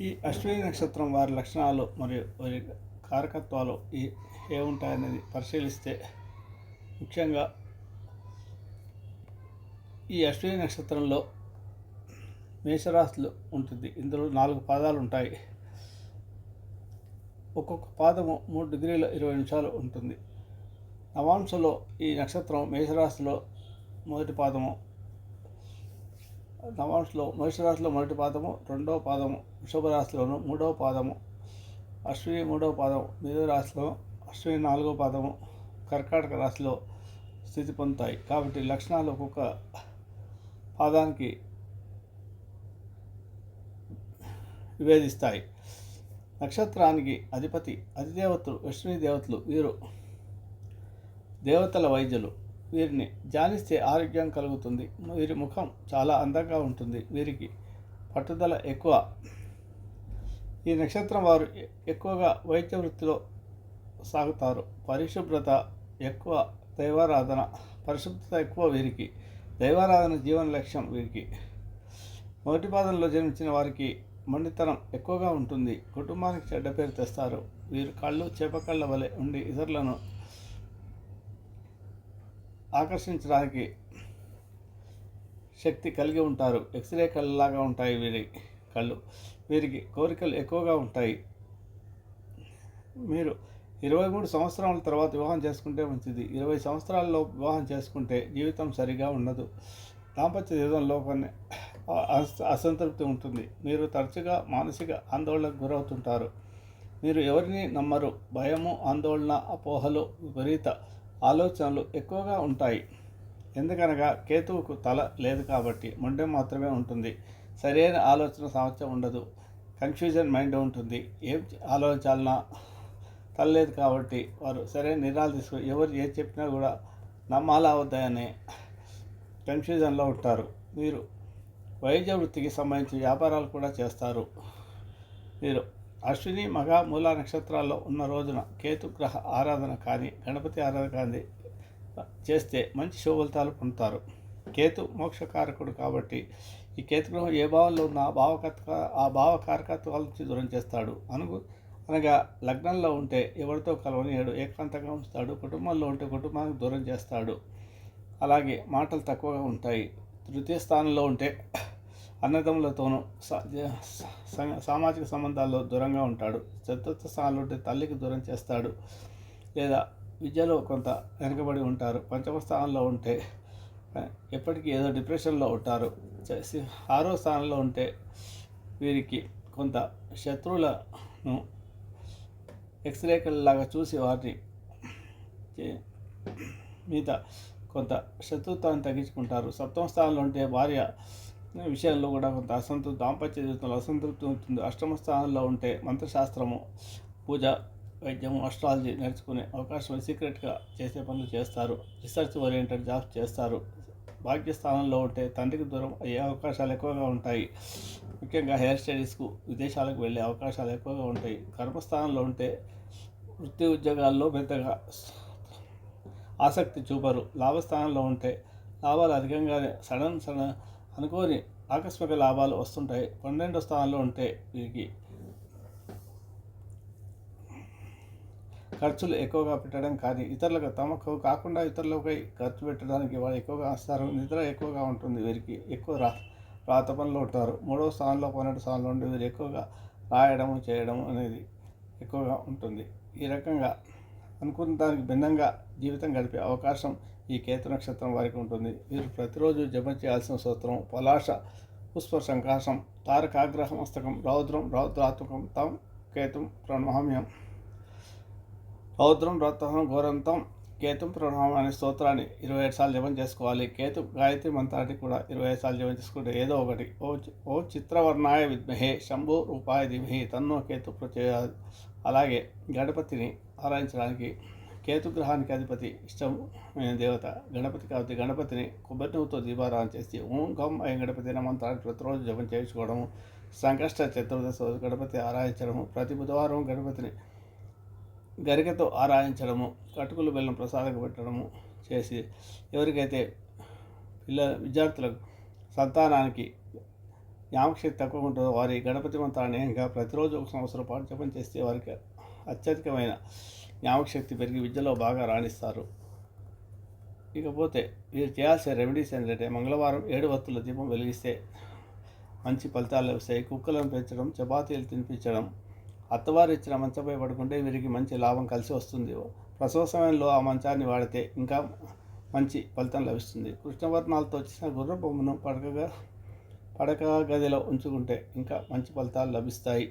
ఈ అశ్విని నక్షత్రం వారి లక్షణాలు మరియు వారి కారకత్వాలు ఈ ఏముంటాయనేది పరిశీలిస్తే ముఖ్యంగా ఈ అశ్విని నక్షత్రంలో మేషరాశులు ఉంటుంది. ఇందులో నాలుగు పాదాలు ఉంటాయి. ఒక్కొక్క పాదము మూడు డిగ్రీల ఇరవై నిమిషాలు ఉంటుంది. నవాంశలో ఈ నక్షత్రం మేషరాశిలో మొదటి పాదము నవాంస్లో మేషరాశిలో మొదటి పాదము రెండవ పాదము వృషభ రాశిలోను మూడవ పాదము అశ్విని మూడవ పాదం మిథున రాశిలో అశ్విని నాలుగవ పాదము కర్కాటక రాశిలో స్థితి పొందుతాయి. కాబట్టి లక్షణాలు ఒక్కొక్క పాదానికి విభేదిస్తాయి. నక్షత్రానికి అధిపతి అధిదేవతలు విష్ణు దేవతలు వీరు దేవతల వైద్యులు. వీరిని ధ్యానిస్తే ఆరోగ్యం కలుగుతుంది. వీరి ముఖం చాలా అందంగా ఉంటుంది. వీరికి పట్టుదల ఎక్కువ. ఈ నక్షత్రం వారు ఎక్కువగా వైద్య వృత్తిలో సాగుతారు. పరిశుభ్రత ఎక్కువ దైవారాధన పరిశుభ్రత ఎక్కువ వీరికి. దైవారాధన జీవన లక్ష్యం వీరికి. మొదటి పాదంలో జన్మించిన వారికి మొండితనం ఎక్కువగా ఉంటుంది. కుటుంబానికి చెడ్డ పేరు తెస్తారు. వీరు కళ్ళు చేపకళ్ళ వలె ఉండి ఇతరులను ఆకర్షించడానికి శక్తి కలిగి ఉంటారు. ఎక్స్రే కళ్ళలాగా ఉంటాయి వీరి కళ్ళు. వీరికి కోరికలు ఎక్కువగా ఉంటాయి. మీరు ఇరవై మూడు సంవత్సరాల తర్వాత వివాహం చేసుకుంటే మంచిది. ఇరవై సంవత్సరాల్లో వివాహం చేసుకుంటే జీవితం సరిగా ఉండదు. దాంపత్య జీవితంలో కొన్ని అస- అసంతృప్తి ఉంటుంది. మీరు తరచుగా మానసిక ఆందోళనకు గురవుతుంటారు. మీరు ఎవరిని నమ్మరు? భయము ఆందోళన అపోహలు విపరీత ఆలోచనలు ఎక్కువగా ఉంటాయి. ఎందుకనగా కేతువుకు తల లేదు కాబట్టి మొండెం మాత్రమే ఉంటుంది. సరైన ఆలోచన సామర్థ్యం ఉండదు. కన్ఫ్యూజన్ మైండ్ ఉంటుంది. ఏం ఆలోచించాలన్నా తల లేదు కాబట్టి వారు సరైన నిర్ణయాలు తీసుకుని ఎవరు ఏది చెప్పినా కూడా నమ్మాలా వద్దాయనే కన్ఫ్యూజన్లో ఉంటారు. మీరు వైద్య వృత్తికి సంబంధించి వ్యాపారాలు కూడా చేస్తారు. మీరు అశ్విని మగ మూల నక్షత్రాల్లో ఉన్న రోజున కేతు గ్రహ ఆరాధన కానీ గణపతి ఆరాధన కానీ చేస్తే మంచి శుభఫలితాలు పొందుతారు. కేతు మోక్షకారకుడు కాబట్టి ఈ కేతు గ్రహం ఏ భావంలో ఉన్న ఆ భావకత్వ ఆ భావ కారకత్వాల నుంచి దూరం చేస్తాడు. అనుగు అనగా లగ్నంలో ఉంటే ఎవరితో కలవనియాడు ఏకాంతంగా ఉంచుతాడు కుటుంబంలో ఉంటే కుటుంబానికి దూరం చేస్తాడు. అలాగే మాటలు తక్కువగా ఉంటాయి. తృతీయ స్థానంలో ఉంటే అన్నదమ్ములతోనూ జ- సామాజిక సంబంధాల్లో దూరంగా ఉంటాడు. చతుర్థ స్థానంలో ఉంటే తల్లికి దూరం చేస్తాడు. లేదా విద్యలో కొంత వెనుకబడి ఉంటారు. పంచమ స్థానంలో ఉంటే ఎప్పటికీ ఏదో డిప్రెషన్లో ఉంటారు. ఆరో స్థానంలో ఉంటే వీరికి కొంత శత్రువులను ఎక్స్రేకల్లాగా చూసి వారిని మీద కొంత శత్రుత్వాన్ని తగ్గించుకుంటారు. సప్తమ స్థానంలో ఉంటే భార్య విషయంలో కూడా కొంత అసంతృప్తి దాంపత్య జీవితంలో అసంతృప్తి ఉంటుంది. అష్టమ స్థానంలో ఉంటే మంత్రశాస్త్రము పూజ వైద్యము అస్ట్రాలజీ నేర్చుకునే అవకాశం సీక్రెట్గా చేసే పనులు చేస్తారు. రీసెర్చ్ ఓరియంటెడ్ జాబ్స్ చేస్తారు. భాగ్యస్థానంలో ఉంటే తండ్రికి దూరం అయ్యే అవకాశాలు ఎక్కువగా ఉంటాయి. ముఖ్యంగా హెయిర్ స్టడీస్కు విదేశాలకు వెళ్ళే అవకాశాలు ఎక్కువగా ఉంటాయి. కర్మస్థానంలో ఉంటే వృత్తి ఉద్యోగాల్లో పెద్దగా ఆసక్తి చూపరు. లాభస్థానంలో ఉంటే లాభాలు అధికంగానే సడన్ సడన్ అనుకోని ఆకస్మిక లాభాలు వస్తుంటాయి. పన్నెండో స్థానంలో ఉంటే వీరికి ఖర్చులు ఎక్కువగా పెట్టడం కానీ ఇతరులకు తమకు కాకుండా ఇతరులపై ఖర్చు పెట్టడానికి వాళ్ళు ఎక్కువగా వస్తారు నిద్ర ఎక్కువగా ఉంటుంది. వీరికి ఎక్కువ రా రాత పనులు ఉంటారు. మూడవ స్థానంలో పన్నెండు స్థానంలో ఉండి వీరు ఎక్కువగా రాయడము చేయడం అనేది ఎక్కువగా ఉంటుంది. ఈ రకంగా అనుకున్న దానికి భిన్నంగా జీవితం గడిపే అవకాశం ఈ కేతు నక్షత్రం వారికి ఉంటుంది వీరు ప్రతిరోజు జపం చేయాల్సిన సూత్రం పలాష పుష్ప సంకాశం తారకాగ్రహ మస్తకం రౌద్రం రౌద్రాత్మకం తం కేతుం ప్రణమామ్యం రౌద్రం రత్నం ఘోరంతం కేతు ప్రణామం అనే స్తోత్రాన్ని ఇరవై ఐదు సార్లు జపం చేసుకోవాలి కేతు గాయత్రి మంత్రాన్ని కూడా ఇరవై ఐదు సార్లు జపం చేసుకుంటే ఏదో ఒకటి ఓ ఓ చిత్రవర్ణాయ విద్మహే శంభు రూపాయ దిమహి తన్నో కేతు ప్రచోదయాత్. అలాగే గణపతిని ఆరాధించడానికి కేతు గ్రహానికి అధిపతి ఇష్టమైన దేవత గణపతి కాబట్టి గణపతిని కొబ్బరి నువ్వుతో దీపారాధన చేసి ఓం గం అయ్య గణపతి నమంతాన్ని మంత్రాన్ని ప్రతిరోజు జపం చేయించుకోవడము సంకష్ట చతుర్దశ గణపతి ఆరాధించడము ప్రతి బుధవారం గణపతిని గరికతో ఆరాధించడము కటుకులు బెల్లం ప్రసాదంగా పెట్టడము చేసి ఎవరికైతే పిల్ల విద్యార్థులకు సంతానానికి జ్ఞాపకశక్తి తక్కువ ఉంటుందో వారి గణపతి మంత్రాన్ని ఇంకా ప్రతిరోజు ఒక సంవత్సరం పాటు జపం చేస్తే వారికి అత్యధికమైన జ్ఞాపకశక్తి పెరిగి విద్యలో బాగా రాణిస్తారు. ఇకపోతే మీరు చేయాల్సిన రెమెడీస్ ఏంటంటే మంగళవారం ఏడు వత్తుల దీపం వెలిగిస్తే మంచి ఫలితాలు లభిస్తాయి కుక్కలను పెంచడం చపాతీలు తినిపించడం అత్తవారు ఇచ్చిన మంచంపై పడుకుంటే వీరికి మంచి లాభం కలిసి వస్తుంది. ప్రసవ సమయంలో ఆ మంచాన్ని వాడితే ఇంకా మంచి ఫలితం లభిస్తుంది. కృష్ణవర్ణాలతో వచ్చిన గుర్ర బొమ్మను పడకగా పడక గదిలో ఉంచుకుంటే ఇంకా మంచి ఫలితాలు లభిస్తాయి.